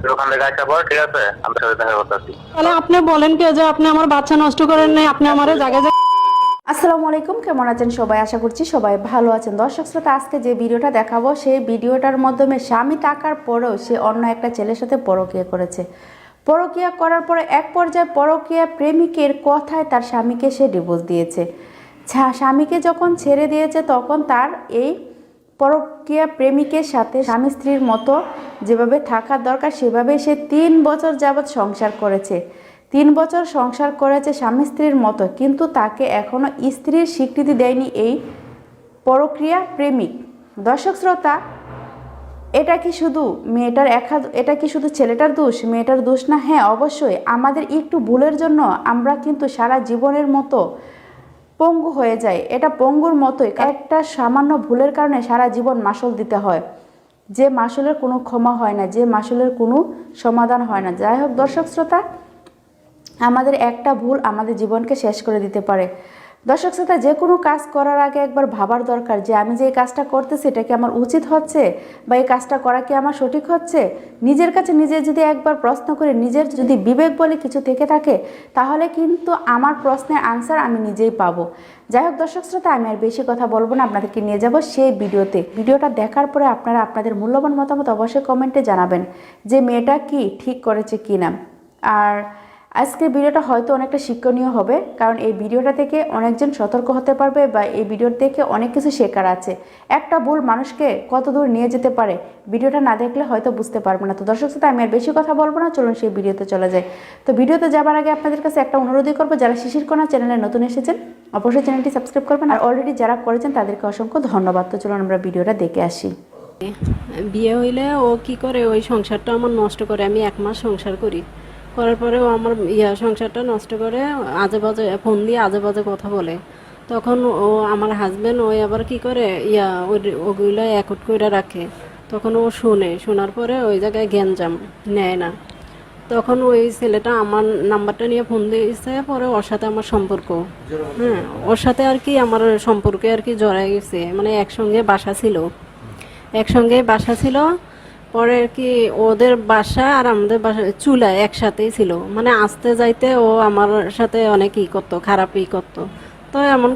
তুই ওখান থেকে আসা পর ঠিক আছে আমি সাথে দেখা করতেছি তাহলে আপনি বলেন কে যে আপনি আমার বাচ্চা নষ্ট করেন নাই আপনি আমার জায়গায় আসসালামু আলাইকুম কেমন আছেন সবাই? আশা করছি সবাই ভালো আছেন। দর্শক শ্রোতা আজকে যে ভিডিওটা দেখাবো সেই ভিডিওটার মাধ্যমে স্বামী টাকার পরেও সে অন্য একটা ছেলের সাথে পরকীয়া করেছে। পরকিয়া করার পরে এক পর্যায়ে পরকীয়া প্রেমিকের কথায় তার স্বামীকে সে ডিভোর্স দিয়েছে। স্বামীকে যখন ছেড়ে দিয়েছে তখন তার এই পরকীয়া প্রেমিকের সাথে স্বামী স্ত্রীর মতো যেভাবে থাকার দরকার, সেভাবে সে তিন বছর যাবৎ সংসার করেছে। তিন বছর সংসার করেছে স্বামী স্ত্রীর মতো, কিন্তু তাকে এখনও স্ত্রীর স্বীকৃতি দেয়নি এই পরক্রিয়া প্রেমিক। দর্শক শ্রোতা, এটা কি শুধু মেয়েটার একা এটা কি শুধু ছেলেটার দোষ? মেয়েটার দোষ না? হ্যাঁ অবশ্যই। আমাদের একটু ভুলের জন্য আমরা কিন্তু সারা জীবনের মতো পঙ্গু হয়ে যায়। এটা পঙ্গুর মতোই। একটা সামান্য ভুলের কারণে সারা জীবন মাসুল দিতে হয়। যে মাসুলের কোনো ক্ষমা হয় না, যে মাসুলের কোনো সমাধান হয় না। যাই হোক, দর্শক শ্রোতা, আমাদের একটা ভুল আমাদের জীবনকে শেষ করে দিতে পারে। দর্শক শ্রোতা, যে কোনো কাজ করার আগে একবার ভাবার দরকার যে আমি যে এই কাজটা করতেছি, এটা কি আমার উচিত হচ্ছে? বা এই কাজটা করা কি আমার সঠিক হচ্ছে? নিজের কাছে নিজে যদি একবার প্রশ্ন করে, নিজের যদি বিবেক বলে কিছু থেকে থাকে, তাহলে কিন্তু আমার প্রশ্নের আনসার আমি নিজেই পাবো। যাই হোক দর্শক শ্রোতা, আমি আর বেশি কথা বলব না, আপনাদেরকে নিয়ে যাব সেই ভিডিওতে। ভিডিওটা দেখার পরে আপনারা আপনাদের মূল্যবান মতামত অবশ্যই কমেন্টে জানাবেন যে মেয়েটা কি ঠিক করেছে কি না আর আজকের ভিডিওটা হয়তো অনেকটা শিক্ষণীয় হবে, কারণ এই ভিডিওটা থেকে অনেকজন সতর্ক হতে পারবে বা এই ভিডিওর থেকে অনেক কিছু শেখার আছে। একটা ভুল মানুষকে কত দূর নিয়ে যেতে পারে, ভিডিওটা না দেখলে হয়তো বুঝতে পারব না। তো দর্শক সাথে আমি আর বেশি কথা বলব না, চলুন সেই ভিডিওতে চলে যাই। তো ভিডিওতে যাবার আগে আপনাদের কাছে একটা অনুরোধই করব, যারা শিশির কোনা চ্যানেলে নতুন এসেছেন, অবশ্যই চ্যানেলটি সাবস্ক্রাইব করবেন, আর অলরেডি যারা করেছেন তাদেরকে অসংখ্য ধন্যবাদ। তো চলুন আমরা ভিডিওটা দেখে আসি। বিয়ে হইলে ও কি করে? ওই সংসারটা আমার নষ্ট করে, আমি এক মাস সংসার করি। করার পরে ও আমার ইয়া সংসারটা নষ্ট করে আজে বাজে ফোন দিয়ে আজে বাজে কথা বলে। তখন ও আমার হাজব্যান্ড ওই আবার কি করে, ইয়া ওগুলো একট করে রাখে। তখন ও শুনে, শোনার পরে ওই জায়গায় গ্যাঞ্জাম নেয় না। তখন ওই ছেলেটা আমার নাম্বারটা নিয়ে ফোন দিয়েছে, পরে ওর সাথে আমার সম্পর্ক। হ্যাঁ ওর সাথে আর কি আমার সম্পর্কে আর কি জড়াই গেছে। মানে একসঙ্গে বাসা ছিল। একসঙ্গে বাসা ছিল পরে কি ওদের বাসা আর আমাদের বাসা চুলা একসাথেই ছিল। মানে আসতে যাইতে ও আমার সাথে অনেক ই করতো, খারাপ ই করতো। তো এমন